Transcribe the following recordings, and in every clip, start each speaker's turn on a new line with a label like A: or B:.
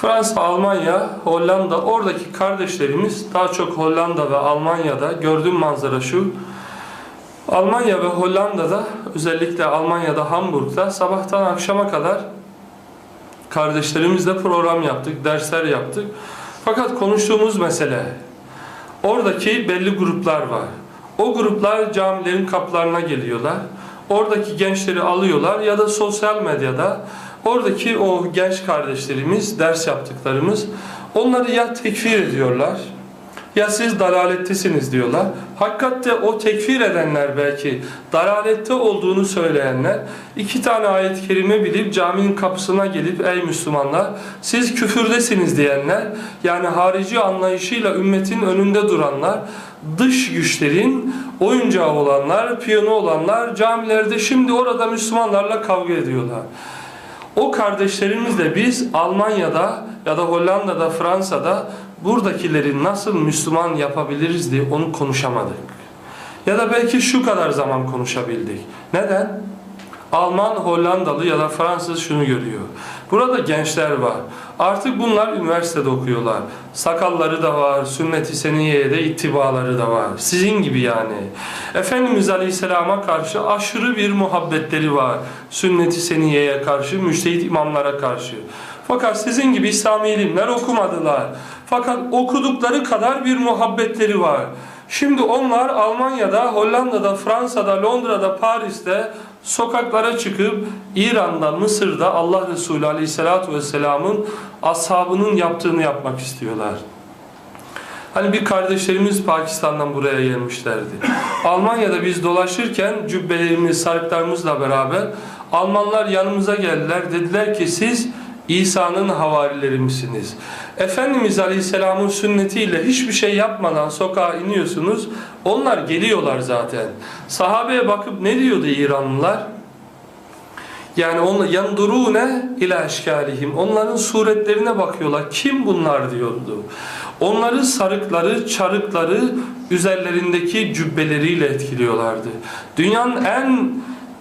A: Fransa, Almanya, Hollanda oradaki kardeşlerimiz daha çok Hollanda ve Almanya'da gördüğüm manzara şu. Almanya ve Hollanda'da özellikle Almanya'da Hamburg'da sabahtan akşama kadar kardeşlerimizle program yaptık, dersler yaptık. Fakat konuştuğumuz mesele oradaki belli gruplar var. O gruplar camilerin kapılarına geliyorlar. Oradaki gençleri alıyorlar ya da sosyal medyada oradaki o genç kardeşlerimiz, ders yaptıklarımız onları ya tekfir ediyorlar ya siz dalalettesiniz diyorlar. Hakikatte o tekfir edenler belki dalalette olduğunu söyleyenler iki tane ayet-i kerime bilip caminin kapısına gelip ey Müslümanlar siz küfürdesiniz diyenler yani harici anlayışıyla ümmetin önünde duranlar dış güçlerin oyuncağı olanlar, piyano olanlar camilerde şimdi orada Müslümanlarla kavga ediyorlar. O kardeşlerimizle biz Almanya'da ya da Hollanda'da, Fransa'da buradakileri nasıl Müslüman yapabiliriz diye onu konuşamadık. Ya da belki şu kadar zaman konuşabildik. Neden? Alman, Hollandalı ya da Fransız şunu görüyor. Burada gençler var. Artık bunlar üniversitede okuyorlar. Sakalları da var, sünnet-i seniyeye de ittibaları da var. Sizin gibi yani. Efendimiz Aleyhisselam'a karşı aşırı bir muhabbetleri var. Sünnet-i seniyeye karşı, müştehit imamlara karşı. Fakat sizin gibi İslami ilimler okumadılar. Fakat okudukları kadar bir muhabbetleri var. Şimdi onlar Almanya'da, Hollanda'da, Fransa'da, Londra'da, Paris'te sokaklara çıkıp İran'da, Mısır'da Allah Resulü Aleyhisselatü Vesselam'ın ashabının yaptığını yapmak istiyorlar. Hani bir kardeşlerimiz Pakistan'dan buraya gelmişlerdi. Almanya'da biz dolaşırken cübbelerimiz, sarıklarımızla beraber Almanlar yanımıza geldiler. Dediler ki siz İsa'nın havarileri misiniz? Efendimiz Aleyhisselam'ın sünnetiyle hiçbir şey yapmadan sokağa iniyorsunuz. Onlar geliyorlar zaten. Sahabeye bakıp ne diyordu İranlılar? Yani onlar yandurune ila eşkalihim. Onların suretlerine bakıyorlar. Kim bunlar diyordu. Onları sarıkları, çarıkları üzerlerindeki cübbeleriyle etkiliyorlardı. Dünyanın en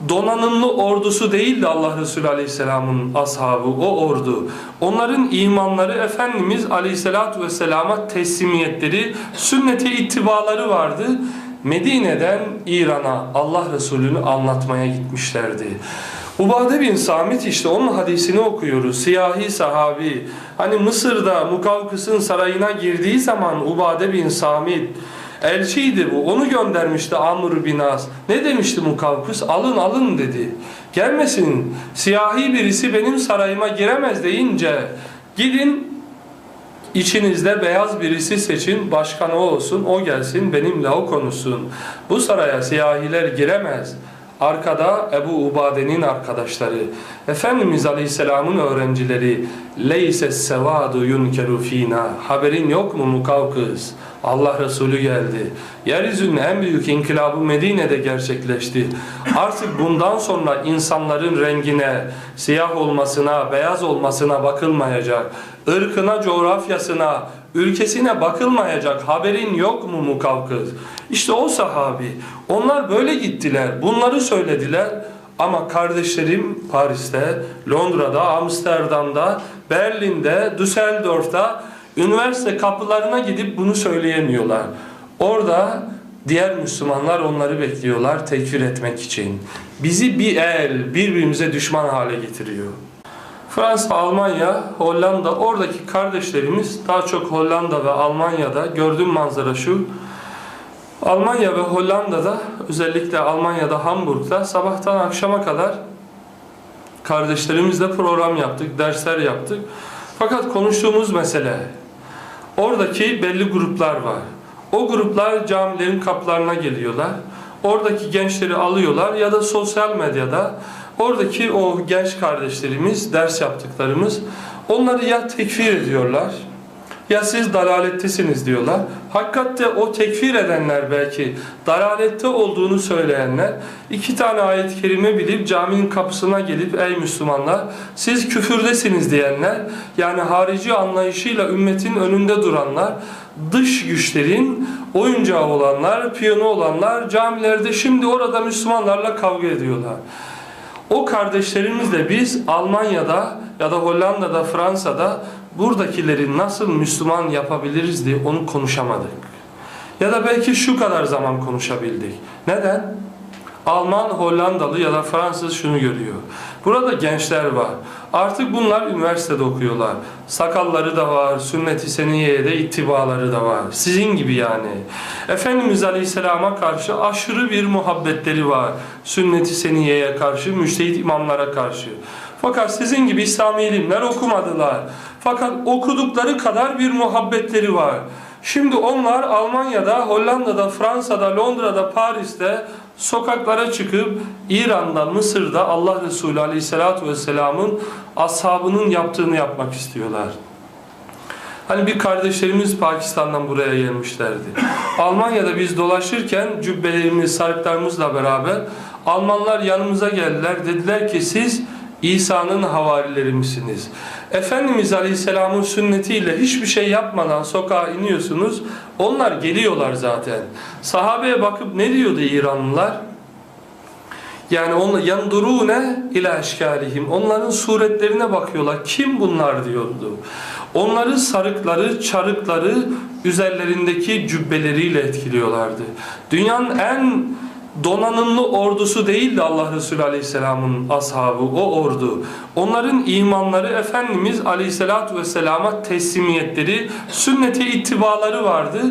A: donanımlı ordusu değildi Allah Resulü Aleyhisselam'ın ashabı, o ordu. Onların imanları Efendimiz Aleyhisselatü Vesselam'a teslimiyetleri, sünnete ittibaları vardı. Medine'den İran'a Allah Resulü'nü anlatmaya gitmişlerdi. Ubade bin Samit işte onun hadisini okuyoruz. Siyahi sahabi. Hani Mısır'da Mukavkıs'ın sarayına girdiği zaman Ubade bin Samit elçiydi bu. Onu göndermişti Amr bin As. Ne demişti Mukavkıs? Alın alın dedi. Gelmesin. Siyahi birisi benim sarayıma giremez deyince gidin İçinizde beyaz birisi seçin, başkan o olsun, o gelsin, benimle o konuşsun. Bu saraya siyahiler giremez. Arkada Ebu Ubade'nin arkadaşları, Efendimiz Aleyhisselam'ın öğrencileri, leyse sevadu yunkeru fina. Haberin yok mu Mukavkız? Allah Resulü geldi. Yeryüzünün en büyük inkılabı Medine'de gerçekleşti. Artık bundan sonra insanların rengine, siyah olmasına, beyaz olmasına bakılmayacak. Irkına, coğrafyasına, ülkesine bakılmayacak. Haberin yok mu Mukavkız? İşte o sahabi. Onlar böyle gittiler. Bunları söylediler. Ama kardeşlerim Paris'te, Londra'da, Amsterdam'da, Berlin'de, Düsseldorf'ta üniversite kapılarına gidip bunu söyleyemiyorlar. Orada diğer Müslümanlar onları bekliyorlar tekfir etmek için. Bizi bir el birbirimize düşman hale getiriyor. Fransa, Almanya, Hollanda oradaki kardeşlerimiz daha çok Hollanda ve Almanya'da gördüğüm manzara şu. Almanya ve Hollanda'da özellikle Almanya'da Hamburg'da sabahtan akşama kadar kardeşlerimizle program yaptık, dersler yaptık. Fakat konuştuğumuz mesele oradaki belli gruplar var. O gruplar camilerin kapılarına geliyorlar. Oradaki gençleri alıyorlar ya da sosyal medyada oradaki o genç kardeşlerimiz, ders yaptıklarımız onları ya tekfir ediyorlar ya siz dalalettesiniz diyorlar. Hakikatte o tekfir edenler belki dalalette olduğunu söyleyenler iki tane ayet-i kerime bilip caminin kapısına gelip ey Müslümanlar siz küfürdesiniz diyenler yani harici anlayışıyla ümmetin önünde duranlar dış güçlerin oyuncağı olanlar, piyano olanlar camilerde şimdi orada Müslümanlarla kavga ediyorlar. O kardeşlerimizle biz Almanya'da ya da Hollanda'da, Fransa'da buradakileri nasıl Müslüman yapabiliriz diye onu konuşamadık. Ya da belki şu kadar zaman konuşabildik. Neden? Alman, Hollandalı ya da Fransız şunu görüyor. Burada gençler var. Artık bunlar üniversitede okuyorlar. Sakalları da var, sünnet-i seniyeye de ittibaları da var. Sizin gibi yani. Efendimiz Aleyhisselam'a karşı aşırı bir muhabbetleri var. Sünnet-i seniyeye karşı, müştehit imamlara karşı. Fakat sizin gibi İslami ilimler okumadılar. Fakat okudukları kadar bir muhabbetleri var. Şimdi onlar Almanya'da, Hollanda'da, Fransa'da, Londra'da, Paris'te sokaklara çıkıp İran'da, Mısır'da Allah Resulü Aleyhisselatü Vesselam'ın ashabının yaptığını yapmak istiyorlar. Hani bir kardeşlerimiz Pakistan'dan buraya gelmişlerdi. Almanya'da biz dolaşırken cübbelerimiz, sarıklarımızla beraber Almanlar yanımıza geldiler. Dediler ki siz İsa'nın havarileri misiniz? Efendimiz Aleyhisselam'ın sünnetiyle hiçbir şey yapmadan sokağa iniyorsunuz. Onlar geliyorlar zaten. Sahabeye bakıp ne diyordu İranlılar? Yani onlar yandurune ila eşkalihim. Onların suretlerine bakıyorlar. Kim bunlar diyordu. Onları sarıkları, çarıkları üzerlerindeki cübbeleriyle etkiliyorlardı. Dünyanın en donanımlı ordusu değildi Allah Resulü Aleyhisselam'ın ashabı, o ordu. Onların imanları Efendimiz Aleyhisselatü Vesselam'a teslimiyetleri, sünnete ittibaları vardı.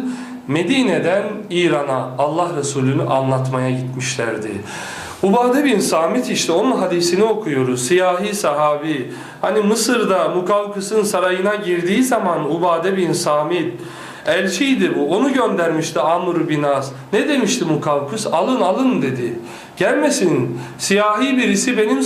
A: Medine'den İran'a Allah Resulü'nü anlatmaya gitmişlerdi. Ubade bin Samit işte onun hadisini okuyoruz. Siyahi sahabi. Hani Mısır'da Mukavkıs'ın sarayına girdiği zaman Ubade bin Samit elçiydi bu. Onu göndermişti Amr bin As. Ne demişti Mukavkıs? Alın alın dedi. Gelmesin. Siyahi birisi benim